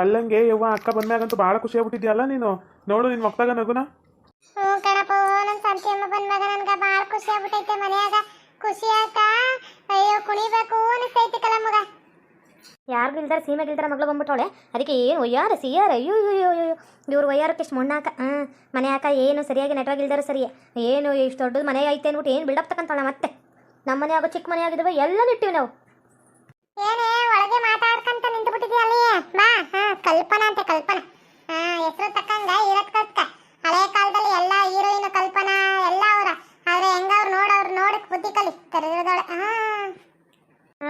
ಅಲ್ಲಂಗೆ ಯವ್ವ ಅಕ್ಕ ಬಂದ್ಮ್ಯಾಗಂತೂ ಭಾಳ ಖುಷಿ ಆಗ್ಬಿಟ್ಟಿದ್ಯಲ್ಲ ನೀನು? ನೋಡು ನಿನ್ ಮಕ್ತಾಗ ನಗುನ. ಹ್ಞೂ ಕಣಪ್ಪ ನನ್ನ ಸಂತಿ ಅಮ್ಮ ಬಂದ್ಮ್ಯಾಗ ನನ್ಗೆ ಭಾಳ ಖುಷಿ ಆಗ್ಬಿಟ್ಟೈತೆ ಮನ್ಯಾಗ. ಖುಷಿ ಆತ ಅಯ್ಯೋ ಕುಣಿಬೇಕು ಅನಿಸ್ತೈತಿ ಕಲ ಮಗ ಯಾರಿಗೂ ಇಲ್ದಾರ ಸೀಮೆ ಇಲ್ದಾರ ಮಗಳು ಬಂದ್ಬಿಟ್ಟವಳೆ? ಅದಕ್ಕೆ ಏನು ಒಯ್ಯಾರ ಸಿಯಾರ? ಅಯ್ಯೋ ಅಯ್ಯೋ ಅಯ್ಯೋ ಇವ್ರು ಒಯ್ಯಾರಕ್ಕೆ ಇಷ್ಟು ಮಣ್ಣಾಕ ಹಾಂ ಮನೆಯಾಕ ಏನು ಸರಿಯಾಗಿ ನೆಟ್ವಾಗಿ ಇಲ್ದಾರ ಸರಿ. ಏನು ಇಷ್ಟು ದೊಡ್ಡದು ಮನೆ ಐತೆ ಅಂದ್ಬಿಟ್ಟು ಏನು ಬಿಲ್ಡಪ್ ತಗೊಂತಾಳೆ ಮತ್ತೆ? ನಮ್ಮ ಆಗೋ ಚಿಕ್ಕ ಮನೆ ಆಗಿದ್ದಾವೆ ಎಲ್ಲ ಇಟ್ಟಿವಿ ನಾವು. ಏನೇ ಒಳಗೆ ಮಾತಾಡ್ಕಂತ ನಿಂತು ಬಿಟ್ಟಿದ್ಯಾ ಅಲ್ಲಿ? ಬಾ ಹಾ ಕಲ್ಪನಾ ಅಂತ ಕಲ್ಪನಾ. ಹಾ ಹೆಸರು ತಕ್ಕಂಗ ಇರತ್ ಕಷ್ಟ ಹಳೆ ಕಾಲದಲ್ಲಿ ಎಲ್ಲ ಹೀರೋಯಿನ್ ಕಲ್ಪನಾ ಎಲ್ಲ ಅವರ. ಆದ್ರೆ ಹೆಂಗ ಅವ್ರು ನೋಡವ್ರು ನೋಡಕ್ ಬುದ್ಧಿ ಕಲಿ ಕರೆದಿರೋದೊಳೆ ಹಾ.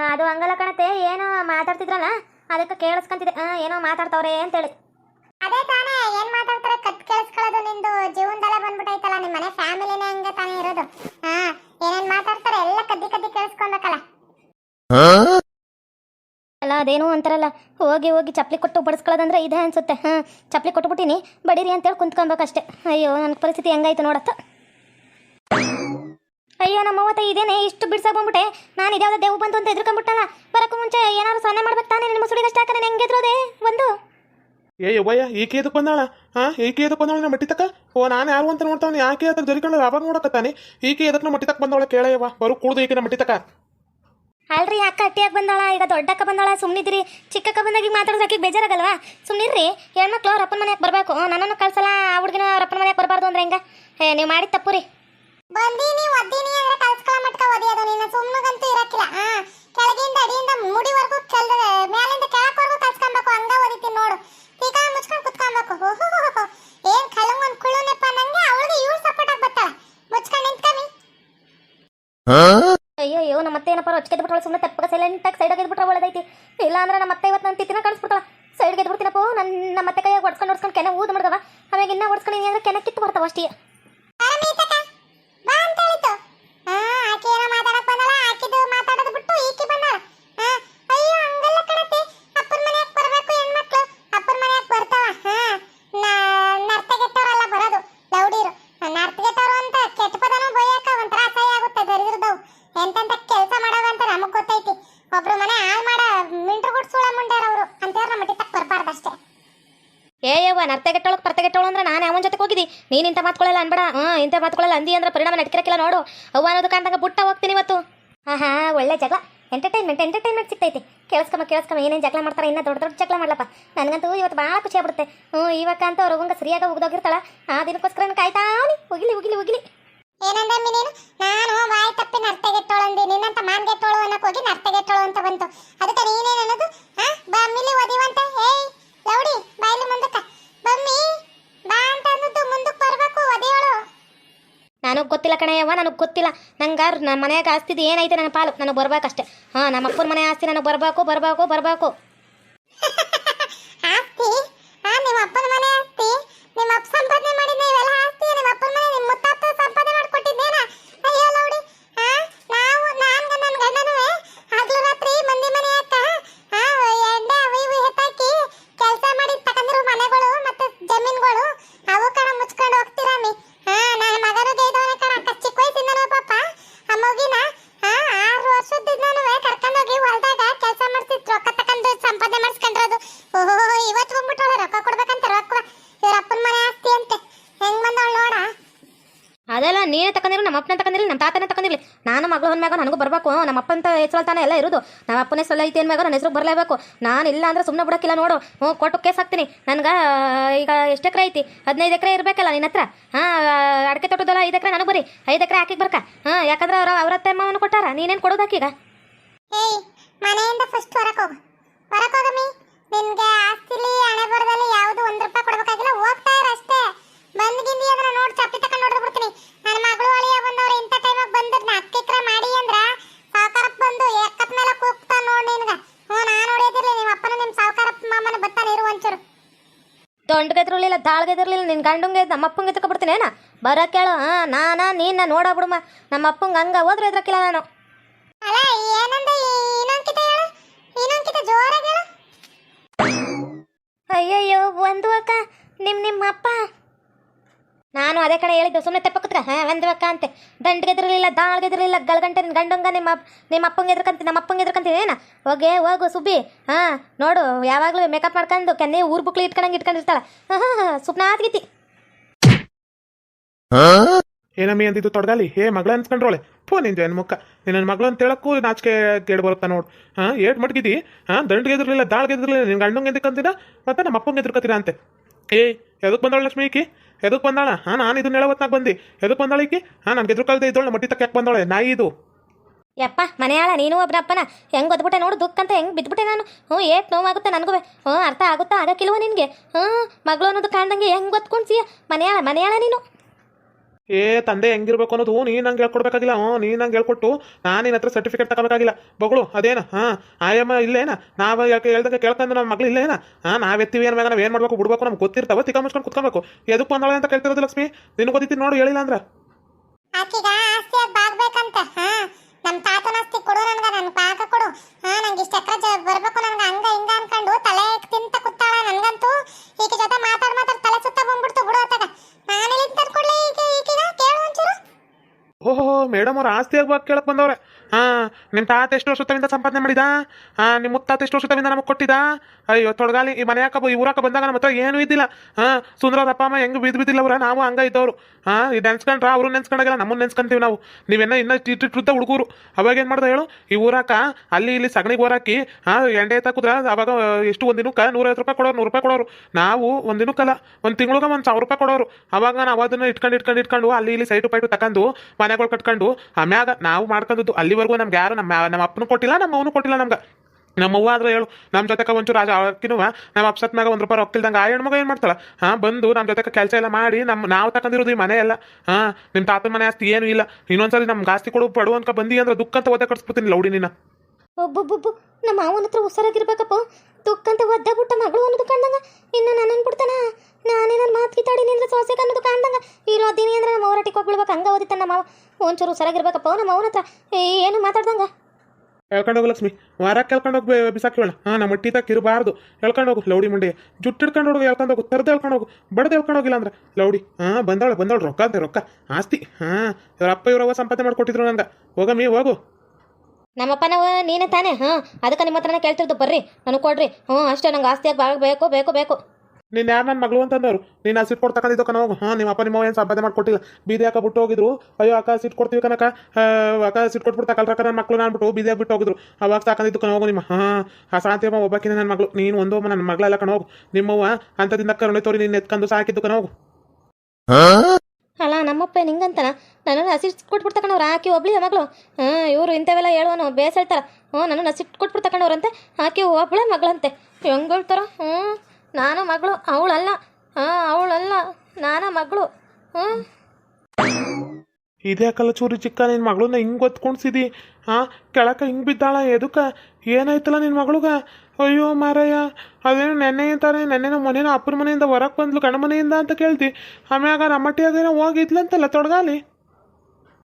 ಅದು ಹಂಗಲ್ಲ ಕಣತೆ ಏನೋ ಮಾತಾಡ್ತಿದ್ರಲ್ಲ ಅದಕ್ಕೆ ಕೇಳಿಸ್ಕಂತಿದೆ ಹಾ ಏನೋ ಅಂತ ಹೇಳಿ ಅದೇ ತಾನೇ ಏನ್ ಮಾತಾಡ್ತಾರೆ ಕಟ್ ಕೇಳಿಸ್ಕೊಳ್ಳೋದು ನಿಂದು. ಜೀವನದಲ್ಲೇ ಬಂದ್ಬಿಟ್ಟೈತಲ್ಲ ನಿಮ್ಮ ಮನೆ ಫ್ಯಾಮಿಲಿನೇ ಹಂಗೆ ತಾನೇ ಇರೋದು. ಹಾ ಏನೇನ್ ಮಾತಾಡ್ತಾರೆ ಎಲ್ಲ ಕದ್ದಿ ಕದ್ದಿ ಕೇಳಿಸ್ಕೊಬೇಕಲ್ಲ ಅಲ್ಲ ಅದೇನು ಅಂತಾರಲ್ಲ ಹೋಗಿ ಹೋಗಿ ಚಪ್ಪಲಿ ಕೊಟ್ಟು ಬಡಿಸ್ಕೊಳ್ಳೋದಂದ್ರೆ ಇದೆ ಅನ್ಸುತ್ತೆ. ಹಾಂ ಚಪ್ಪಲಿ ಕೊಟ್ಬಿಟ್ಟಿನಿ ಬಡೀರಿ ಅಂತೇಳಿ ಕುಂತ್ಕೊಬೇಕಷ್ಟೇ ಅಯ್ಯೋ ನನ್ನ ಪರಿಸ್ಥಿತಿ ಹೆಂಗಾಯ್ತು ನೋಡತ್ತ ಅಯ್ಯೋ ನಮ್ಮ ಅವತ್ತ ಇದೇನೆ ಇಷ್ಟು ಬಿಡ್ಸಕ್ ಬಂದ್ಬಿಟ್ಟೆ. ನಾನು ಇದ್ಯಾವ್ದು ದೇವ್ ಬಂತು ಅಂತ ಎದ್ರಕೊಂಡ್ಬಿಟ್ಟಲ್ಲ. ಬರಕ್ಕೂ ಮುಂಚೆ ಏನಾದ್ರು ಸೊನ್ನೆ ಮಾಡ್ಬೇಕು ತಾನೇ ನಿಮ್ಮ ಸುಳಿಗಷ್ಟೇ ಹಾಕಿದ್ರೆ ಹೆಂಗೆದ್ರೋದೆ ಒಂದು. ಏ ಯವ್ವಯ್ಯ ಈಕೆ ಎದಕ್ಕೆ ಬಂದಾಳ? ಹಾ ಈಕೆ ಎದಕ್ಕೆ ಬಂದಾಳ ನಾ ಮಟ್ಟಿ ತಕ್ಕ ಓ ನಾನು ಯಾರು ಅಂತ ನೋಡ್ತಾನೆ ಯಾಕೆ ಅದಕ್ಕೆ ಜರಿಕೊಂಡು ಅವಾಗ ನೋಡಕತ್ತಾನೆ? ಈಕೆ ಎದಕ್ಕೆ ನಮ್ಮ ಮಟ್ಟಿ ತಕ್ಕ ಬಂದವಳ ಕೇಳಯ್ಯವ್ವ ಬರು ಕುಡ್ದು ಈಕೆ ನಮ್ಮ ಮಟ್ಟಿ ತಕ್ಕ ಅಲ್ರಿ ಅಕ್ಕ ಅಟ್ಟಿಯಾಗಿ ಬಂದಾಳ ಈಗ ದೊಡ್ಡಕ್ಕ ಬಂದಾಳ ಸುಮ್ಮನಿದ್ರಿ ಚಿಕ್ಕಕ್ಕ ಬಂದಾಗ ಈಗ ಮಾತಾಡೋದು ಆಕಿಗೆ ಬೇಜಾರಾಗಲ್ವಾ? ಸುಮ್ಮನಿರ್ರಿ ಹೆಣ್ಮಕ್ಳು ಅವ್ರ ಅಪ್ಪನ ಮನೆಯಾಗ ಬರಬೇಕು. ನನ್ನನ್ನು ಕಳ್ಸಲ್ಲ ಆ ಹುಡುಗಿನ ಅವ್ರ ಅಪ್ಪನ ಮನೆಯಾಗ ಬರಬಾರ್ದು ಅಂದ್ರೆ ಹೆಂಗ? ನೀವು ಮಾಡಿದ ತಪ್ಪು ರೀ. ಬಂದಿ ಒದ್ದೀನಿ ಅಂದ್ರೆ ಕಲ್ಸ್ಕೊಳ ಮಟ್ಕ ಒದಿಯೋದು ನೀನು ಸುಮ್ಮಗಂತೂ ಇರಕ್ಕಿಲ್ಲ ಹಾ ಕೆಳಗಿಂದ ಅಡಿಯಿಂದ ಮುಡಿವರೆಗೂ ಕೆಲ್ ಮೇಲಿಂದ ಕೆಳಕ್ವರೆಗೂ ಕಲ್ಸ್ಕೊಬೇಕು ಹಂಗ ಒದಿತೀನಿ ನೋಡು ಈಗ ಮುಚ್ಕೊಂಡು ಕುತ್ಕೊಬೇಕು ಓಹೋ ಏನ್ ಕಳಂಗ್ ಒಂದ್ ಕುಳ್ಳುನೆಪ್ಪ ನಂಗೆ ಅವಳಿಗೆ ಇವ್ಳು ಸಪೋರ್ಟ್ ಆಗಿ ಬರ್ತಾಳ ಮುಚ್ಕೊಂಡು ನಿಂತ್ಕಮಿ ಅಯ್ಯೋ ಅಯ್ಯೋ ನಮ್ಮ ಮತ್ತೆ ಬಿಟ್ರೊಳ ಸುಮ್ಮನೆ ತಪ್ಪಗ ಸೈಲೆಂಟಾಗಿ ಸೈಡಾಗಿ ಎದ್ಬಿಟ್ರೆ ಒಳ್ಳೆದೈತಿ ಇಲ್ಲ ಅಂದ್ರೆ ನಮ್ಮ ಮತ್ತೆ ಇವತ್ತು ನನ್ನ ತಿತ್ತಿನ ಕಾಣಿಸ್ಬಿಡ್ತಾಳ. ಸೈಡ್ಗೆ ಎದ್ಬಿಡ್ತೀನಪ್ಪ ನನ್ನ ನಮ್ಮ ಮತ್ತೆ ಕೈಯಾಗ ಹೊಡ್ಸ್ಕೊಂಡು ಹೊಡ್ಸ್ಕೊಂಡು ಕೆನೆ ಊದು ಮಾಡ್ದವ. ಆಮೇಲೆ ಇನ್ನ ಹೊಡ್ಸ್ಕೊಂಡು ಅಂದ್ರೆ ಕೆನೆ ಕಿತ್ತು ಬರ್ತಾವ ಅಷ್ಟೇ ಆರಾಮೈತಕ್ಕ ಬಾ ಅಂತ ಹೇಳಿತು ಹಾ ಆಕೆ ಏನೋ ಮಾತಾಡಕ್ ಬಂದಳ ಆಕಿದು ಮಾತಾಡೋದು ಬಿಟ್ಟು ಈಕೆ ಬಂದಳ ಹಾ ಅಯ್ಯೋ ಹಂಗಲ್ಲ ಕಣತಿ ಅಪ್ಪನ ಮನ್ಯಾಗ ಬರ್ಬೇಕು ಹೆಣ್ಮಕ್ಳು ಅಪ್ಪನ ಮನ್ಯಾಗ ಬರ್ತಾವ ಹಾ ನರ್ತಗೆಟ್ಟವರಲ್ಲ ಬರೋದು ಲೌಡಿರು ನರ್ತಗೆಟ್ಟವರು ಅಂತ ಕೆಟ್ಟ ಪದನೂ ಬೈಯಕ ಒಂಥರ ಅಸಹ್ಯ ಆಗುತ್ತೆ ದರಿದ್ರದವು ಎಂತೆಂತ ಕೆಲಸ ಮಾಡೋದಂತ ನಮಗ್ ಗೊತ್ತೈತಿ ಒಬ್ರು ಮನೆ ಹಾಳು ಮಾಡ ಮಿಂಟ್ರು ಗುಡ್ ಸುಳ ಮುಂಡ್ಯಾರವ್ರು ಅಂತೇಳಿ ನಮ್ಮ ಮಟ್ಟಿ ತಕ್ಕ ಬರ್ಬಾರ್ದಷ್ಟೇ ಏ ಯವ್ವ ನರ್ತೆಗೆಟ್ಟೊಳಗೆ ಪರ್ತೆಗೆಟ್ಟೋಳು ಅಂದ್ರೆ ನಾನು ಹೋಗಿದ್ದಿ ನೀನು ಇಂಥ ಮಾತುಗಳೆಲ್ಲ ಅನ್ಬೇಡ. ಹ್ಞೂ ಇಂಥ ಮಾತುಗಳೆಲ್ಲ ಅಂದಿ ಅಂದ್ರೆ ಪರಿಣಾಮ ನಡ್ಕಿರಕ್ಕಿಲ್ಲ ನೋಡು. ಅವ್ವ ಅನ್ನೋದು ಕಾಣ್ದಂಗ ಬುಟ್ಟ ಹೋಗ್ತೀನಿ ಇವತ್ತು. ಹಾಂ ಹಾಂ ಒಳ್ಳೆ ಜಗಳ. ಎಂಟರ್ಟೈನ್ಮೆಂಟ್ ಎಂಟರ್ಟೈನ್ಮೆಂಟ್ ಸಿಗ್ತೈತಿ. ಕೇಳಿಸ್ಕಮ್ಮ ಕೇಳಿಸ್ಕಮ್ಮ, ಏನೇನು ಜಗಳ ಮಾಡ್ತಾರೆ, ಇನ್ನೂ ದೊಡ್ಡ ದೊಡ್ಡ ಜಗಳ ಮಾಡ್ಲಪ್ಪ. ನನಗಂತೂ ಇವತ್ತು ಭಾಳ ಖುಷಿ ಆಗ್ಬಿಡುತ್ತೆ. ಹ್ಞೂ ಇವಾಗ ಅಂತ ಅವ್ರ ಹೋಗಂಗ ಸರಿಯಾಗಿ ಉಗ್ದೋಗಿರ್ತಾಳ ಆ ದಿನಕ್ಕೋಸ್ಕರ ಕಾಯ್ತಾವನಿ ಹೋಗಿಲಿ ಹೋಗಿಲಿ ಹೋಗಿಲಿ ಏನಂದಮ್ಮಿ ನೀನು? ಬಾಯಿ ತಪ್ಪಿ ನರ್ತಗೆಟ್ಟೋಳು ಅಂದಿ. ನಿನ್ನಂತ ಮಾನ್ಗೆಟ್ಟೋಳು ಅನ್ನಕ್ಕೆ ಹೋಗಿ ನರ್ತಗೆಟ್ಟೋಳು ಅಂತ ಬಂತು. ಅದಕ್ಕೆ ನೀನೇನು ಅನ್ನೋದು? ಹಾ ಬಮ್ಮಿಲಿ ಒದಿವಂತ ಹೇಯ್ ಲೌಡಿ ಬಾಯಿಲಿ ಮುಂದಕ್ಕ ಬಮ್ಮಿ ಬಾ ಅಂತ ಅನ್ನೋದು ಮುಂದಕ್ಕೆ ಬರ್ಬೇಕು ಒದಿಯೋಳು ನನಗೆ ಗೊತ್ತಿಲ್ಲ ಕಣಯ್ಯವ್ವ ನನಗೆ ಗೊತ್ತಿಲ್ಲ. ನಂಗೆ ನನ್ನ ಮನೆಯಾಗ ಆಸ್ತಿದು ಏನೈತೆ ನನ್ನ ಪಾಲು. ನನಗೆ ಬರ್ಬೇಕಷ್ಟೇ. ಹಾಂ ನಮ್ಮ ಅಪ್ಪನ ಮನೆ ಆಸ್ತಿ ನನಗೆ ಬರಬೇಕು ಬರಬೇಕು ಬರಬೇಕು ಆಸ್ತಿ ಹಾ ನಿಮ್ಮ ಅಪ್ಪನ ಮನೆ ಆಸ್ತಿ ನಿಮ್ಮ ಅಪ್ಪ ಸಂಪಾದನೆ ಮಾಡಿದ್ನ ಇವೆಲ್ಲ ಆಸ್ತಿ ನಿಮ್ಮ ಅಪ್ಪನ ಮನೆ ನಿಮ್ಮ ಮುತ್ತಾತ ಸಂಪಾದನೆ ಮಾಡ್ಕೊಟ್ಟಿದ್ದೇನ ಅಯ್ಯೋ ಲೌಡಿ ಹಾ ನಾವು ನಾನ್ಗ ನನ್ನ ಗಂಡನೂ ಹಗಲು ರಾತ್ರಿ ಮಂದಿ ಮನೆ ಯಾಕ ಹಾ ಎಣ್ಣೆ ಅವು ಇವು ಹೆತ್ತಾಕಿ ಕೆಲಸ ಮಾಡಿ ತಕೊಂಡಿರೋ ಮನೆಗಳು ಮತ್ತೆ ಜಮೀನುಗಳು ಅವು ಕಣ ಮುಚ್ಕೊಂಡು ಹೋಗ್ತೀರಾಮಿ ಹಾ ನನ್ನ ಮಗನು ಗೈದವನೇ ಕಣ ಅಕ್ಕ ಚಿಕ್ಕ ವಯಸ್ಸಿಂದನೂ ಪಾಪ ಆ ಮಗಿನ ಹಾ ಆರು ವರ್ಷದಿದ್ದಾನು ಕರ್ಕೊಂಡೋಗಿ ಹೊಲ್ದಾಗ ಕೆಲಸ ಮಾಡ್ತಿದ್ರು ರೊಕ್ಕ ತಕೊಂಡು ಸಂಪಾದನೆ ಮಾಡಿಸ್ಕೊಂಡ್ರದು ಓಹೋ ಇವತ್ತು ಬಂದ್ಬಿಟ್ಟವಳ ರೊಕ್ಕ ಕೊಡ್ಬೇಕಂತ ರೊಕ್ಕ ಇವ್ರ ಅಪ್ಪನ ಮನೆ ಆಸ್ತಿ ಅಂತೆ ಹೆಂಗ್ ಬಂದವಳು ನೋಡ ಅದೆಲ್ಲ ನೀನೇ ತಕೊಂಡಿರು ನಮ್ಮ ಅಪ್ಪನ ತಕೊಂಡಿರಲಿ ನಮ್ಮ ತಾತನ ತಕೊಂಡಿರಲಿ ನಾನು ಮಗಳು ಮ್ಯಾಗ ನನಗೂ ಬರಬೇಕು. ನಮ್ಮ ಅಪ್ಪಂತ ಹೆಸರು ತಾನೇ ಎಲ್ಲ ಇರೋದು. ನಮ್ಮ ಅಪ್ಪನೇ ಸಲ ಐತೆ ಅನ್ಮ್ಯಾಗ ನನ್ನ ಹೆಸರು ಬರಲೇಬೇಕು. ನಾನು ಇಲ್ಲ ಅಂದ್ರೆ ಸುಮ್ಮನೆ ಬಿಡೋಕ್ಕಿಲ್ಲ ನೋಡು. ಹ್ಞೂ ಕೊಟ್ಟು ಕೇಸ್ ಹಾಕ್ತೀನಿ. ನನ್ಗೆ ಈಗ ಎಷ್ಟು ಎಕರೆ ಐತಿ? ಹದಿನೈದು ಎಕರೆ ಇರಬೇಕಲ್ಲ ನಿನ್ನ ಹತ್ರ? ಹಾಂ ಅಡಿಕೆ ತೊಟ್ಟದಲ್ಲ ಐದು ಎಕರೆ ನನಗೆ ಬರೀ. ಐದು ಎಕರೆ ಹಾಕಿಗೆ ಬರ್ಕ. ಹಾಂ ಯಾಕಂದ್ರೆ ಅವ್ರ ಅವ್ರ ಅತ್ತೆ ಅಮ್ಮವನ್ನು ಕೊಟ್ಟಾರ. ನೀನೇನು ಕೊಡೋದಾಕೀಗ ಮನೆಯಿಂದ ಫಸ್ಟ್ ಹೊರಕ್ ಹೋಗು. ಹೋಗಮ್ಮಿ ನಿನ್ಗೆ ಆಸ್ತಿಲಿ ಹಣೆ ಬರದಲ್ಲಿ ಯಾವುದು ರೂಪಾಯಿ ಕೊಡ್ಬೇಕಾಗಿಲ್ಲ, ಹೋಗ್ತಾ ಇರ ಅಷ್ಟೇ. ಬಂದ್ ಗಿಂದಿ ಅದನ್ನ ನೋಡಿ ಚಪ್ಪಿ ತಕೊಂಡು ಬಿಡ್ತೀನಿ. ನನ್ನ ಮಗಳು ಅಳಿಯ ಬಂದವ್ರು ಇಂಥ ಟೈಮಾಗ ಬಂದ್ರೆ ನಾಲ್ಕು ಎಕರೆ ಮಾಡಿ ಅಂದ್ರ ಸಾವುಕಾರಪ್ಪ ಬಂದು ಎಕ್ಕತ್ ಮೇಲೆ ಕೂಗ್ತಾ ನೋಡಿ ನಿನ್ಗ ಹ್ಞೂ ನಾನು ಹೊಡಿಯೋದಿರ್ಲಿ ನಿಮ್ಮ ಅಪ್ಪನ ನಿಮ್ಮ ಸಾವುಕಾರಪ್ಪ ಮಾಮನ ಬತ್ತಾನೆ ಇರು ಒಂಚೂರು ದೊಂಡ್ಗೆದ್ರಲಿಲ್ಲ ತಾಳ್ಗೆದಿರ್ಲಿಲ್ಲ ನಿನ್ನ ಗಂಡಂಗೆ ನಮ್ಮ ಅಪ್ಪಂಗೆ ಎತ್ಕೊಬಿಡ್ತೀನಿ ಏನ? ಬರ ಕೇಳು. ಹಾಂ, ನಾನಾ, ನೀನ ನೋಡಬಿಡುಮ ನಮ್ಮ ಅಪ್ಪಂಗೆ ಹಂಗೆ ಹೋದ್ರೆ ಎದ್ರಕ್ಕಿಲ್ಲ ನಾನು. ಅಲ್ಲ, ಏನಂದ ಕಡೆ ಹೇಳಿದ್ದು ಸುಮ್ಮನೆ ತೆಪ್ಪಕ್ಕತ್ಕ ಹಾಂ ಒಂದ್ವಕ್ಕ ಅಂತೆ. ದಂಡ್ಗೆದ್ರಲಿಲ್ಲ ದಾಳ್ಗೆದ್ರಲಿಲ್ಲ ಗಳಗಂಟೆ ನಿನ್ನ ಗಂಡಂಗ ನಿಮ್ಮ ನಿಮ್ಮ ಅಪ್ಪಂಗೆ ಎದ್ರಕಂತಿ ನಮ್ಮ ಅಪ್ಪಂಗೆ ಎದ್ರಕಂತಿ ಏನ? ಹೋಗೆ ಹೋಗು ಸುಬ್ಬಿ. ಹಾ ನೋಡು ಯಾವಾಗಲೂ ಮೇಕಪ್ ಮಾಡ್ಕೊಂಡು ಕೆನ್ನೆ ಊರ್ ಬುಕ್ಲಿ ಇಟ್ಕೊಂಡಂಗೆ ಇಟ್ಕೊಂಡಿರ್ತಾಳೆ. ಹಾಂ ಹಾಂ ಹಾಂ ಸುಪ್ನಾತ್ಗಿತಿ ಏನಮ್ಮಿ ಅಂದಿದ್ದು ತೊಡಗಾಲಿ? ಹೇ ಮಗಳ ಅನ್ಸ್ಕೊಂಡ್ರೋಳೆ? ಫೋನ್ ನಿನ್ ಜನ ಮುಖ. ನಿನ್ನ ಮಗಳು ಅಂತ ಹೇಳಕ್ಕೂ ನಾಚಿಕೆ ಕೇಳಿ ಬರುತ್ತಾ ನೋಡು. ಹಾ ಏಟ್ ಮಟ್ಗಿದಿ ಹಾಂ ದಂಡಿಗೆ ಎದ್ರಲಿಲ್ಲ ದಾಳಿಗೆ ಎದ್ರಲಿಲ್ಲ ನಿನ್ ಗಂಡಂಗೆ ಎದ್ಕಂತೀರಾ ಮತ್ತೆ ನಮ್ಮ ಅಪ್ಪಂಗೆ ಎದ್ರಕತ್ತೀರ ಅಂತೆ? ಏ ಎದಕ್ಕೆ ಬಂದವಳು ಲಕ್ಷ್ಮಿ ಈಕಿ? ಎದಕ್ಕೆ ಬಂದಾಳ? ಹಾ, ನಾನು ಇದನ್ನ ಹೇಳವತ್ನಾಗ ಬಂದು. ಎದಕ್ಕೆ ಬಂದಾಳ ಈಕಿ? ಹಾಂ ನನ್ಗೆ ಎದುರು ಕಲ್ದೆ ಇದ್ದೋಳ ಮಟ್ಟಿ ತಕ್ಕ ಯಾಕೆ ಬಂದಾಳೆ? ನಾಯಿ ಇದು. ಯಪ್ಪ, ಮನೆಯಾಳ, ನೀನು ಒಬ್ಬರಪ್ಪನ ಹೆಂಗ್ ಒದ್ಬಿಟ್ಟೆ ನೋಡು ದುಃಖ ಅಂತ ಹೆಂಗ್ ಬಿದ್ಬಿಟ್ಟೆ ನಾನು. ಹ್ಞೂ, ಏಟ್ ನೋವಾಗುತ್ತೆ ನನಗೂ. ಹ್ಞೂ, ಅರ್ಥ ಆಗುತ್ತಾ? ಆಗಕ್ಕಿಲ್ವ ನಿನಗೆ? ಹ್ಞೂ, ಮಗಳು ಅನ್ನೋದು ಕಾಣ್ದಂಗೆ ಹೆಂಗ್ ಒತ್ಕೊಂಡ್ಸಿಯ? ಮನೆಯಾಳ ಮನೆಯಾಳ ನೀನು. ಏ, ತಂದೆ ಹೆಂಗಿರ್ಬೇಕು ಅನ್ನೋದು ನೀನು ನಂಗೆ ಹೇಳ್ಕೊಡ್ಬೇಕಾಗಿಲ್ಲ, ಹ್ಞೂ, ನೀನು ನಂಗೆ ಹೇಳ್ಕೊಟ್ಟು, ನಾನು ನಿನ್ನ ಹತ್ರ ಸರ್ಟಿಫಿಕೇಟ್ ತಗೋಬೇಕಾಗಿಲ್ಲ. ಬಗಳು, ಅದೇನ? ಹಾಂ, ಆಯಮ್ಮ, ಇಲ್ಲೇನ? ನಾವು ಯಾಕೆ ಹೇಳ್ದಂಗೆ ಕೇಳ್ಕೊಂಡು ನಮ್ಮ ಮಗಳು ಇಲ್ಲೇನ? ಹಾಂ, ನಾವು ಎತ್ತೀವಿ ಏನ್ ನಾವು ಏನು ಮಾಡ್ಬೇಕು, ಬಿಡ್ಬೇಕು, ನಮ್ಗೆ ಗೊತ್ತಿರ್ತಾವ ತಿಕ್ಕ ಮುಚ್ಕೊಂಡು ಕುತ್ಕೊಬೇಕು. ಎದಕ್ಕೆ ಬಂದಾಳೆ ಅಂತ ಕೇಳ್ತಿರೋದು ಲಕ್ಷ್ಮಿ? ನಿನಗೆ ಗೊತ್ತಿತ್ತು ನೋಡು, ಹೇಳಿಲ್ಲ ಅಂದ್ರೆ. ಆಕಿಗ ಆಸ್ತಿ ಅದ್ ಅಂತ ಹಾ. ನಮ್ ತಾತನ ಆಸ್ತಿ ಕೊಡು ನನಗೆ ನನ್ನ ಪಾಕ ಕೊಡು. ಹಾ, ನಂಗೆ ಇಷ್ಟ ಎಕರೆ ಬರಬೇಕು ನನಗೆ, ಹಂಗ, ಹಿಂಗ ಅನ್ಕೊಂಡು ತಲೆ ತಿಂತ ಕುತ್ತಾಳ ನನಗಂತೂ. ಈಕೆ ಜೊತೆ ಮಾತಾಡ್ ಮಾತಾಡ್ ತಲೆ ಸುತ್ತ ಬಂದ್ಬಿಡ್ತು, ಬಿಡು ನಾನು ಎಲ್ಲಿ ತಂದ್ಕೊಡ್ಲಿ ಈಕೆ ಈಕಿನ ಕೇಳು ಒಂಚೂರು ಓಹೋ ಮೇಡಮ್ ಅವ್ರ ಆಸ್ತಿ ಆಗ್ಬೇಕು ಕೇಳಕ್ ಬಂದವ್ರೆ. ಹಾಂ ನಿಮ್ಮ ತಾತ ಎಷ್ಟು ವರ್ಷದಿಂದ ಸಂಪಾದನೆ ಮಾಡಿದ? ಹಾ ನಿಮ್ಮ ಮುತ್ತಾತ ಎಷ್ಟು ವರ್ಷದಿಂದ ನಮಗೆ ಕೊಟ್ಟಿದ? ಅಯ್ಯೋ, ತೊಡಗಾಲಿ, ಈ ಮನೆ ಈ ಊರಾಕ ಬಂದಾಗ ನಮ್ಮ ಹತ್ರ ಏನೂ ಇದ್ದಿಲ್ಲ. ಹಾ ಸುಂದರದ ಅಪ್ಪ ಅಮ್ಮ ಹೆಂಗ್ ಬೀದ್ ಬಿದ್ದಿಲ್ಲ ಅವ್ರ? ನಾವು ಹಂಗ ಇದ್ದವ್ರು. ಹಾ ಇದು ನೆನ್ಸ್ಕೊಂಡ್ರ ಅವ್ರು ನೆನ್ಸ್ಕೊಂಡಾಗಲ್ಲ ನಮ್ಮ ನೆನ್ಸ್ಕೊಂತೀವಿ ನಾವು. ನೀವೆನ್ನ ಇನ್ನೂ ಇಟ್ಟಿಟ್ಟುದ್ದ ಹುಡುಗರು. ಅವಾಗ ಏನು ಮಾಡ್ದ ಹೇಳು? ಈ ಊರಾಕ ಅಲ್ಲಿ ಇಲ್ಲಿ ಸಗಣಿಗೆ ಹೊರಾಕಿ ಹಾ ಎಂಡೆ ಎತ್ತಾಕುದ್ರ ಅವಾಗ ಎಷ್ಟು ಒಂದು ದಿನಕ್ಕೆ ನೂರೈವತ್ತು ರೂಪಾಯಿ ಕೊಡೋರು, ನೂರು ರೂಪಾಯಿ ಕೊಡೋರು. ನಾವು ಒಂದು ದಿನಕ್ಕಲ್ಲ, ಒಂದು ತಿಂಗಳಿಗೆ ಒಂದು ಸಾವಿರ ರೂಪಾಯಿ ಕೊಡೋರು. ಅವಾಗ ನಾವು ಅದನ್ನ ಇಟ್ಕೊಂಡು ಇಟ್ಕೊಂಡು ಇಟ್ಕೊಂಡು, ಅಲ್ಲಿ ಇಲ್ಲಿ ಸೈಟು ಪೈಟು ತಕೊಂಡು, ಮನೆಗಳು ಕಟ್ಕೊಂಡು ಆಮ್ಯಾಗ ನಾವು ಮಾಡ್ಕೊಂಡದ್ದು ಅಲ್ಲಿವರೆಗೂ ನಮ್ಗೆ ಯಾರು ನಮ್ಮ ನಮ್ಮ ಅಪ್ಪನೂ ಕೊಟ್ಟಿಲ್ಲ, ನಮ್ಮ ಅವನು ಕೊಟ್ಟಿಲ್ಲ ನಮ್ಗೆ. ನಮ್ಮ ಅವ್ವ ಆದ್ರೆ ಹೇಳು ನಮ್ಮ ಜೊತೆಗೆ ಒಂಚೂರು ರಾಜ ಅಕ್ಕಿನುವ ನಮ್ಮ ಅಪ್ಸತ್ ಮ್ಯಾಗ ಒಂದು ರೂಪಾಯಿ ರೊಕ್ಕಿಲ್ದಂಗೆ ಆ ಹೆಣ್ಮಗ ಏನು ಮಾಡ್ತಾಳೆ? ಹಾಂ, ಬಂದು ನಮ್ಮ ಜೊತೆಗೆ ಕೆಲಸ ಎಲ್ಲ ಮಾಡಿ ನಮ್ಮ ನಾವು ತಕ್ಕಂದಿರೋದು ಈ ಮನೆ ಎಲ್ಲ. ಹಾಂ ನಿಮ್ಮ ತಾತನ ಮನೆ ಆಸ್ತಿ ಏನೂ ಇಲ್ಲ. ಇನ್ನೊಂದ್ಸಲ ನಮ್ಗೆ ಆಸ್ತಿ ಕೊಡು, ಪಡು ಅಂತ ಬಂದಿ ಅಂದ್ರೆ ದುಃಖ ಅಂತ ಒದ್ದೆ ಕಟ್ಸ್ಬಿಡ್ತೀನಿ ಲೌಡಿ ನಿನ್ನ. ನಮ್ಮ ಮಾವನ ಹತ್ರ ಹುಷಾರಾಗಿರ್ಬೇಕಪ್ಪ. ತುಕ್ಕಂತ ಒದ್ದ ಬಿಟ್ಟ ಮಗಳು ಅನ್ನೋದು ಕಂಡಂಗ. ಇನ್ನು ನಾನು ಬಿಡ್ತಾನ? ನಾನೇನಾರು ಮಾತು ಕಿತ್ತಾಡಿ ಅಂದ್ರೆ ಸೋಸೆ ಅನ್ನೋದು ಕಾಣ್ದಂಗ. ಇರೋ ದಿನಿ ಅಂದ್ರೆ ನಮ್ಮ ಹೋರಾಟಕ್ಕೆ ಹೋಗ್ಬಿಡ್ಬೇಕು. ಹಂಗ ಓದಿತ್ತ ನಮ್ಮ ಮಾವ. ಒಂಚೂರು ಹುಷಾರಾಗಿರ್ಬೇಕಪ್ಪ ನಮ್ಮ ಅವನ ಹತ್ರ. ಏನು ಮಾತಾಡ್ದಂಗ? ಹೇಳ್ಕೊಂಡೋಗು ಲಕ್ಷ್ಮಿ. ವಾರ ಕೇಳ್ಕೊಂಡೋಗಿ ಬಿಸಾಕಿವಳ ಹಾಂ, ನಮ್ಮ ಮಟ್ಟಿ ತಕ್ಕ ಇರಬಾರ್ದು. ಹೇಳ್ಕೊಂಡೋಗು ಲೌಡಿ ಮಂಡಿ. ಜುಟ್ಟು ಹಿಡ್ಕೊಂಡು ಹೋಗಿ. ಹೇಳ್ಕೊಂಡೋಗು ಹೋಗು. ಹೇಳ್ಕೊಂಡೋಗು ಬಡ್ದು ಹೇಳ್ಕೊಂಡು ಹೋಗಿಲ್ಲ ಅಂದ್ರೆ? ಲೌಡಿ, ಹಾಂ, ಬಂದಾಳು ಬಂದಾಳು. ರೊಕ್ಕ ಅಂತೆ, ರೊಕ್ಕ. ಆಸ್ತಿ. ಹಾಂ, ಇವ್ರ ಅಪ್ಪ ಇವ್ರವ್ವ ಸಂಪಾದನೆ ಮಾಡಿಕೊಟ್ಟಿದ್ರು ನಂಗೆ. ಹೋಗಮ್ಮಿ, ಹೋಗು. ನಮ್ಮಪ್ಪ ನಾವು ನೀನೇ ತಾನೆ? ಹಾ ಅದಕ್ಕೆ ನಿಮ್ಮ ಹತ್ರನೇ ಕೇಳ್ತಿರ್ದು ಬರ್ರಿ ನನಗೆ ಕೊಡ್ರಿ. ಹ್ಞೂ ಅಷ್ಟೇ ನಂಗೆ ಆಸ್ತಿಯಾಗಿ ಭಾಳ ಬೇಕು ಬೇಕು ಬೇಕು. ನೀನು ಯಾರು ನನ್ನ ಮಗಳು ಅಂತಂದವರು? ನೀನು ಆ ಸಿಟ್ಟು ಕೊಡ್ತಕ್ಕಂದಿದ್ದು ಕಣ ಹೋಗು. ಹಾಂ ನಿಮ್ಮ ಅಪ್ಪ ನಿಮ್ಮ ಏನು ಸಂಪಾದನೆ ಮಾಡಿಕೊಟ್ಟಿಲ್ಲ. ಬೀದಿ ಹಾಕ ಬಿಟ್ಟು ಹೋಗಿದ್ರು. ಅಯ್ಯೋ ಅಕ್ಕ ಸಿಟ್ಟು ಕೊಡ್ತೀವಿ ಕನಕ ಅಕ್ಕ ಸಿಟ್ಟು ಕೊಟ್ಬಿಟ್ಟು ಕಲ್ರಕ್ಕ ನನ್ನ ಮಕ್ಕಳು ನಾನು ಬಿಟ್ಟು ಬೀದಿ ಬಿಟ್ಟು ಹೋಗಿದ್ರು. ಅವಾಗ ಸಾಕಂದಿದ್ದು ಕಣ ಹೋಗು ನಿಮ್ಮ. ಹಾಂ ಆ ಶಾಂತಿಯಮ್ಮ ಒಬ್ಬಾಕಿನ ನನ್ನ ಮಗಳು. ನೀನು ಒಂದು ನನ್ನ ಮಗಳೆಲ್ಲ ಕಣ ಹೋಗು. ನಿಮ್ಮವ್ವ ಅಂಥದಿಂದ ಕರುಣೆ ತೋರಿ ನೀನು ಎತ್ಕೊಂಡು ಸಾಕಿದ್ದು ಕಣ ಹೋಗು. ನಮ್ಮಪ್ಪ ನನ್ನನ್ನು ನಾನು ಹಸಿ ಕೊಟ್ಬಿಡ್ತಕ್ಕಣವ್ರು ಆಕೆ ಒಬ್ಳಿ ಮಗಳು. ಹಾಂ, ಇವರು ಇಂಥವೆಲ್ಲ ಹೇಳುವನು ಬೇಸಳ್ತಾರ ಹ್ಞೂ ನಾನು ಹಸಿ ಕೊಟ್ಬಿಡ್ತಕ್ಕಣವ್ರಂತೆ ಆಕೆ ಒಬ್ಳೆ ಮಗಳಂತೆ. ಹೆಂಗೆ ಹೇಳ್ತಾರ? ಹ್ಞೂ, ನಾನು ಮಗಳು, ಅವಳಲ್ಲ. ಹಾಂ, ಅವಳಲ್ಲ, ನಾನು ಮಗಳು. ಹ್ಞೂ. ಇದೇ ಕಲ್ಲ ಚೂರಿ ಚಿಕ್ಕ ನಿನ್ನ ಮಗಳನ್ನ ಹಿಂಗೆ ಒತ್ಕೊಂಡ್ಸಿದಿ ಹಾಂ ಕೆಳಕ ಹಿಂಗೆ ಬಿದ್ದಾಳ ಎದಕ್ಕ ಏನಾಯ್ತಲ್ಲ ನಿನ್ನ ಮಗಳುಗ? ಅಯ್ಯೋ ಮಾರಯ್ಯ, ಅದೇನು ನೆನ್ನೆ ಅಂತಾರೆ, ನೆನ್ನೆನ ಮನೇನ ಅಪ್ಪನ ಮನೆಯಿಂದ ಹೊರಗೆ ಬಂದ್ಲು ಗಂಡ ಮನೆಯಿಂದ ಅಂತ ಕೇಳ್ತಿ ಆಮ್ಯಾಗ ನಮ್ಮಟ್ಟಿಯಾಗೇನೋ ಹೋಗಿದ್ಲಂತಲ್ಲ ತೊಡಗಾಲಿ?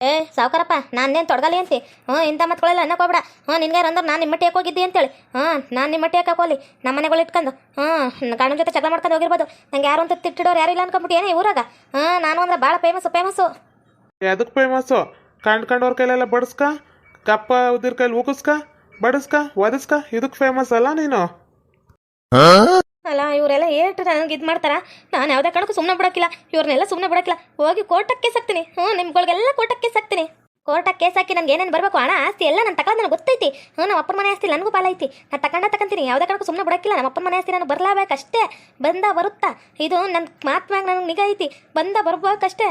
ಏ, ಸಾವುಕಾರಪ್ಪ, ನಾನೇನು ತೊಡಗಲಿ ಅಂತಿ? ಹ್ಞೂ, ಇಂಥ ಮತ್ಗಳೆಲ್ಲ ಅನ್ನಕ್ಕೆ ಹೋಗ್ಬೇಡ. ಹ್ಞೂ, ನಿನ್ಗೆ ಅಂದ್ರೆ ನಾನು ನಿಮ್ಮ ಹೋಗಿದ್ದೆ ಅಂತೇಳಿ. ಹಾಂ ನಾನು ನಿಮ್ಮ ಯಾಕೆ ಹೋಗ್ಲಿ ನಮ್ಮ ಮನೆಗಳು ಇಟ್ಕೊಂಡು. ಹ್ಞೂ, ಗಂಡನ ಜೊತೆ ಜಗಳ ಮಾಡ್ಕೊಂಡು ಹೋಗಿರ್ಬೋದು. ನಂಗೆ ಯಾರು ಅಂತ ತಿಟ್ಟಿಡೋರು ಯಾರು ಇಲ್ಲ ಅನ್ಕೊಂಬಿಟ್ಟು ಏನೇ ಊರಾಗ? ಹಾಂ ನಾನು ಅಂದ್ರೆ ಭಾಳ ಫೇಮಸ್ಸು ಫೇಮಸ್ಸು ಎದಕ್ಕೆ ಫೇಮಸ್ಸು ಕಂಡು ಕಂಡವ್ರ ಕೈಲೆಲ್ಲ ಬಡಿಸ್ಕ? ಕಪ್ಪ ಉದಿರ್ ಕೈಲಿ ಉಗಿಸ್ಕ? ಬಡಿಸ್ಕ? ಒದಿಸ್ಕ ಇದಕ್ಕೆ ಫೇಮಸ್ ಅಲ್ಲ ನೀನು. ಅಲ್ಲ, ಇವರೆಲ್ಲ ಏಟು ನನಗೆ ಇದು ಮಾಡ್ತಾರ? ನಾನು ಯಾವುದೇ ಕಾರಣಕ್ಕೂ ಸುಮ್ಮನೆ ಬಿಡೋಕ್ಕಿಲ್ಲ. ಇವ್ರನ್ನೆಲ್ಲ ಸುಮ್ಮನೆ ಬಿಡೋಕ್ಕಿಲ್ಲ. ಹೋಗಿ ಕೋರ್ಟಕ್ಕೆ ಸಾಕ್ತೀನಿ. ಹ್ಞೂ ನಿಮ್ಗಳಿಗೆಲ್ಲ ಕೋರ್ಟಕ್ಕೆ ಸಾಕ್ತೀನಿ. ಕೋರ್ಟಕ್ಕೆ ಕೇಸ್ ಹಾಕಿ ನನಗೆ ಏನೇನು ಬರಬೇಕು? ಹಣ, ಆಸ್ತಿ ಎಲ್ಲ ನಾನು ತಗೊಂಡು ನನಗೆ ಗೊತ್ತೈತಿ. ಹ್ಞೂ ನಮ್ಮ ಅಪ್ಪನ ಮನೆ ಆಸ್ತಿ ನನಗೂ ಪಾಲೈತಿ ನಾನು ತಗೊಂಡ ತಗೊಂತೀನಿ ಯಾವುದೇ ಕಾರಣಕ್ಕೂ ಸುಮ್ಮನೆ ಬಿಡೋಕ್ಕಿಲ್ಲ. ನಮ್ಮ ಅಪ್ಪನ ಮನೆ ಆಸ್ತಿ ನಾನು ಬರಲಾಬೇಕಷ್ಟೇ. ಬಂದ ಬರುತ್ತಾ? ಇದು ನನ್ನ ಮಾತು ಮ್ಯಾಗ ನನಗೆ ನಿಗಾ ಐತಿ. ಬಂದ ಬರ್ಬೇಕಷ್ಟೇ.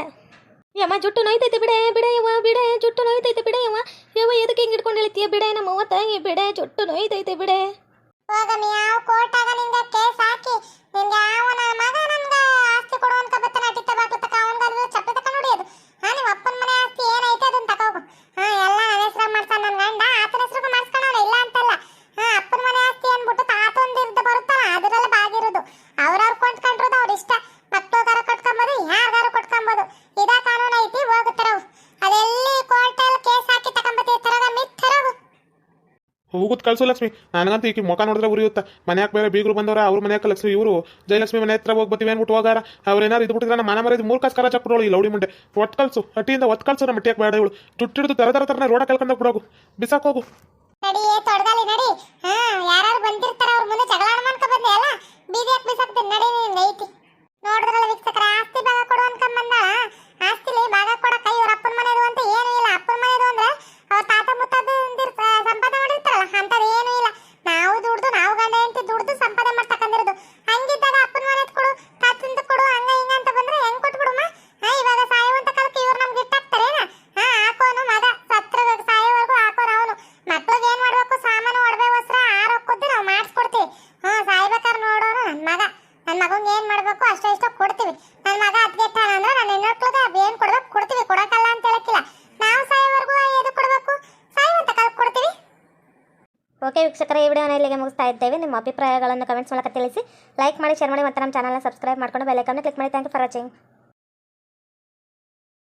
ಯಮ್ಮ ಜುಟ್ಟು ನೋಯ್ತೈತೆ ಬಿಡೆ ಬಿಡೆ ಯವ್ವ, ಬಿಡೆ, ಜುಟ್ಟು ನೋಯ್ತೈತಿ ಬಿಡೆ ಯವ್ವ. ಯವ್ವ, ಎದಕ್ಕೆ ಹಿಂಗೆ ಇಟ್ಕೊಂಡು ಹೇಳ್ತೀಯ ಬಿಡೆ, ನಮ್ಮ ಅವ್ವ ತಾಯಿ ಬಿಡೆ, ಜುಟ್ಟು ನೋಯ್ತೈತೆ ಬಿಡೆ. ಹೋಗಮ್ಮ ಯಾವ ಕೋರ್ಟಾಗ ನಿಂಗೆ ಕೇಸ್ ಹಾಕಿ ನಿನ್ಗೆ ಯಾವ ನನ್ಗ ಆಸ್ತಿ ಕೊಡು ಅನ್ಕ ಬತ್ತಾನ ಅಟ್ಟಿತ್ತ ಬಾಕ್ಲ ತಕ ಅವನ್ಗ ಚಪ್ಪಲಿ ತಕ ನೋಡಿಯೋದು ಹಾ ನಿಮ್ಮ ಅಪ್ಪನ ಮನೆ ಆಸ್ತಿ ಏನೈತೆ ಅದನ್ನ ತಕೋಗು ಹಾ ಎಲ್ಲ ನನ್ನ ಹೆಸ್ರಾಗ ಮಾಡ್ತಾನ ನನ್ನ ಗಂಡ ಆತನ ಹೆಸ್ರಿಗೂ ಮಾಡ್ಸ್ಕೊಳವನ ಇಲ್ಲ ಅಂತಲ್ಲ ಹಾ ಅಪ್ಪನ ಮನೆ ಆಸ್ತಿ ಅನ್ಬಿಟ್ಟು ತಾತೊಂದಿರ್ದು ಬರುತ್ತಲ್ಲ ಅದರಲ್ಲ ಬಾಗಿರೋದು ಅವ್ರವ್ರು ಕೊಂಡ್ಕೊಂಡಿರೋದು ಅವ್ರ ಇಷ್ಟ ಮಕ್ಕಳುಗಾರ ಕೊಟ್ಕೊಂಬೋದು ಯಾರಿಗಾರ ಕೊಟ್ಕೊಂಬೋದು ಇದ ಕಾನೂನು ಐತಿ ಹೋಗುತ್ತಾರವು ಅದೆಲ್ಲಿ ಕೋರ್ಟಲ್ಲಿ ಕೇಸ್ ಹಾಕಿ ತಕೊಂಬತ್ತಿ ತರಗ ಮಿತ್ ತರಗು ಹೋಗುತ್ ಕಳ್ಸು ಲಕ್ಷ್ಮಿ. ನನಗಂತೂ ಈಕಿ ಮುಖ ನೋಡಿದ್ರೆ ಉರಿಯುತ್ತ. ಮನ್ಯಾಗ ಬೇರೆ ಬೀಗರು ಬಂದವರ, ಅವ್ರ ಮನ್ಯಾಗ ಲಕ್ಷ್ಮಿ, ಇವರು. ಜಯಲಕ್ಷ್ಮಿ ಮನೆ ಹತ್ರ ಹೋಗಿ ಬರ್ತೀವಿ ಅನ್ಬಿಟ್ಟು ಹೋಗಾರ. ಅವ್ರೇನಾರು ಇದು ಬಿಟ್ಟಿದ್ರೆ ನಮ್ಮ ಮನ ಕಾಸು ಕರ ಚಕ್ರೋಳು ಈ ಲೌಡಿ ಮುಂಡೆ. ಒಟ್ ಕಳ್ಸು ಹಟ್ಟಿಯಿಂದ ಒತ್ ಕಳ್ಸು ನಮ್ಮ ಮಟ್ಟಿಯಾಗ ಬೇಡ ಇವಳು. ತುಟ್ಟಿಡಿದು ತರ ತರ ತರನೇ ರೋಡ ಕಲ್ಕೊಂಡು ಬಿಡೋಗು. ಬಿಸಾಕ್ ಹೋಗು. ನಡಿ ನಡಿ. ಹಾ ಮುಂದೆ ಆಸ್ತಿ ಭಾಗ ಕೊಡು ಅಪ್ಪನ ಮನೆದು ಅಂತ ಏನೂ ಇಲ್ಲ. ಅಪ್ಪನ ಮನೆದು ಅಂದ್ರೆ ಅವ್ರ ತಾತ ಸಂಪಾದನೆ ಮಾಡಿರ್ತಾರಲ್ಲ ಅಂತದ್ ಏನೂ ಇಲ್ಲ ನಾವು ದುಡ್ದು ನಾವು ಗಂಡ ಹೆಂಡತಿ ದುಡ್ದು ಸಂಪಾದನೆ ಮಾಡ್ತಕ್ಕಂದಿರೋದು ಹಂಗಿದ್ದಾಗ ಅಪ್ಪನ ಮನೆ ಕೊಡು ತಾತಂದ ಕೊಡು ಹಂಗ ಹಿಂಗ ಅಂತ ಬಂದ್ರೆ ಹೆಂಗ್ ಕೊಟ್ಬಿಡುಮ್ಮ ಹಾ ಇವಾಗ ಸಾಯುವಂತ ಕಾಲಕ್ಕೆ ಇವ್ರು ನಮ್ಗೆ ಇಟ್ಟಾಕ್ತಾರೇನ ಹಾ ಹಾಕೋನು ಮಗ ಸತ್ರ ಸಾಯೋವರೆಗೂ ಹಾಕೋನು ಅವನು ಮಕ್ಳಿಗೆ ಏನ್ ಮಾಡ್ಬೇಕು ಸಾಮಾನು ಒಡವೆ ವಸ್ತ್ರ ಆರ ಹಾಕೋದು ನಾವು ಮಾಡಿಸ್ಕೊಡ್ತೀವಿ ಹಾ ಸಾಯ್ಬೇಕಾದ್ರೆ ನೋಡೋನು ನನ್ ಮಗ. ನನ್ ಮಗಂಗೆ ಏನ್ ಮಾಡ್ಬೇಕು ಅಷ್ಟೋ ಇಷ್ಟೋ ಕೊಡ್ತೀವಿ. ನನ್ನ ಮಗ ಅದ್ಗೆಟ್ಟಾನ ಅಂದ್ರೆ ನನ್ನ ಹೆಣ್ಮಕ್ಳಿಗೆ ಏನ್ ಕೊಡ್ಬೇಕು ಕೊಡ್ತೀವಿ. ಕೊಡಕಲ್ಲ ಅಂತ ಹೇಳಕ್ಕಿಲ್ಲ. ನಾವು ಸಾಯೋವರೆಗೂ ಎದು ಕೊಡ್ಬೇಕು. ಸಾಯುವಂತ ಕಾಲ ಕೊಡ್ತೀವಿ. ಓಕೆ ವೀಕ್ಷಕರೇ, ಈ ವಿಡಿಯೋನ ಇಲ್ಲಿಗೆ ಮುಗಿಸ್ತಾ ಇದ್ದೇವೆ. ನಿಮ್ಮ ಅಭಿಪ್ರಾಯಗಳನ್ನು ಕಮೆಂಟ್ಸ್ ಮೂಲಕ ತಿಳಿಸಿ. ಲೈಕ್ ಮಾಡಿ ಶೇರ್ ಮಾಡಿ ಮತ್ತು ನಮ್ಮ ಚಾನಲ್ನ ಸಬ್ಸ್ಕ್ರೈಬ್ ಮಾಡ್ಕೊಂಡು ಬೆಲ್ಲೈಕನ್ನು ಕ್ಲಿಕ್ ಮಾಡಿ. Thank you for watching